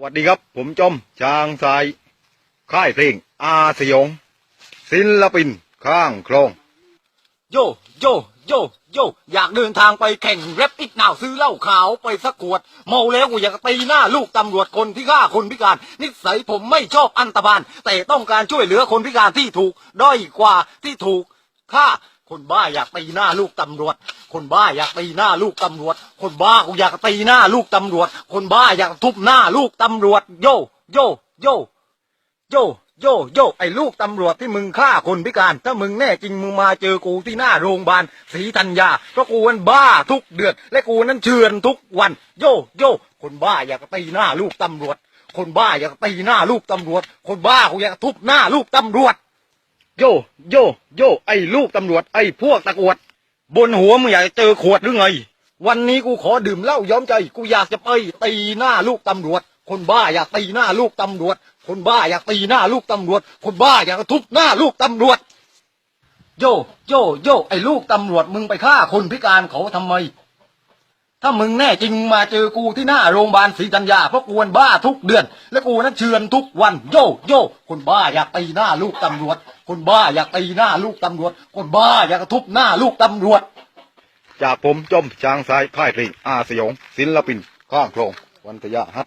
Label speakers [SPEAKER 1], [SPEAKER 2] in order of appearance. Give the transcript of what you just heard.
[SPEAKER 1] สวัสดีครับ ผมจอมช้างสาย ค่ายเพลง อาสยองศิลปินข้างคลอง
[SPEAKER 2] โยโยโยโยอยากเดินทางไปแข่งแรปอีกหนาวซื้อเหล้าขาวไปสักขวด เมาแล้วกูอยากตีหน้าลูกตำรวจคนที่ฆ่าคนพิการ นิสัยผมไม่ชอบอันตรพานแต่ต้องการช่วยเหลือคนพิการที่ถูก ด้อยกว่าที่ถูกฆ่า คนบ้าอยากตีหน้าลูกตำรวจ คนบ้าอยากตีหน้าลูกตำรวจ คนบ้ากูอยากตีหน้าลูกตำรวจ คนบ้าอยากทุบหน้าลูกตำรวจ โยโยโยโยโยโยไอ้ลูกตำรวจที่มึงฆ่าคนพิการ ถ้ามึงแน่จริงมึงมาเจอกูที่หน้าโรงพยาบาลศรีธัญญาเพราะกูมันบ้าทุกเดือนและกูนั้นเชือนทุกวัน โยโยคนบ้าอยากตีหน้าลูกตำรวจ คนบ้าอยากตีหน้าลูกตำรวจ คนบ้ากูอยากทุบหน้าลูกตำรวจ
[SPEAKER 1] โยโยโยไอ้ลูกตำรวจไอ้พวกตะกวด บนหัวมึงอยากเจอขวดหรือไง
[SPEAKER 2] วันนี้กูขอดื่มเหล้าย้อมใจ กูอยากจะไปตีหน้าลูกตำรวจ คนบ้าอยากตีหน้าลูกตำรวจ คนบ้าอยากตีหน้าลูกตำรวจ คนบ้าอยากทุบหน้าลูกตำรวจ โยโยโยไอ้ลูกตำรวจมึงไปฆ่าคนพิการเขาทำไม ถ้ามึงแน่จริงมาเจอกูที่หน้าโรงพยาบาลศรีธัญญาเพราะกูมันบ้าทุกเดือน และกูนั้นเชือนทุกวัน โยโยคนบ้าอยากตีหน้าลูกตำรวจ คนบ้าอยากตีหน้าลูกตำรวจ คนบ้าอยากทุบหน้าลูกตำรวจ
[SPEAKER 1] จากผมจอมช้างสายพ่ายเพลงอาสยองศิลปินข้างครงวันทยาฮัท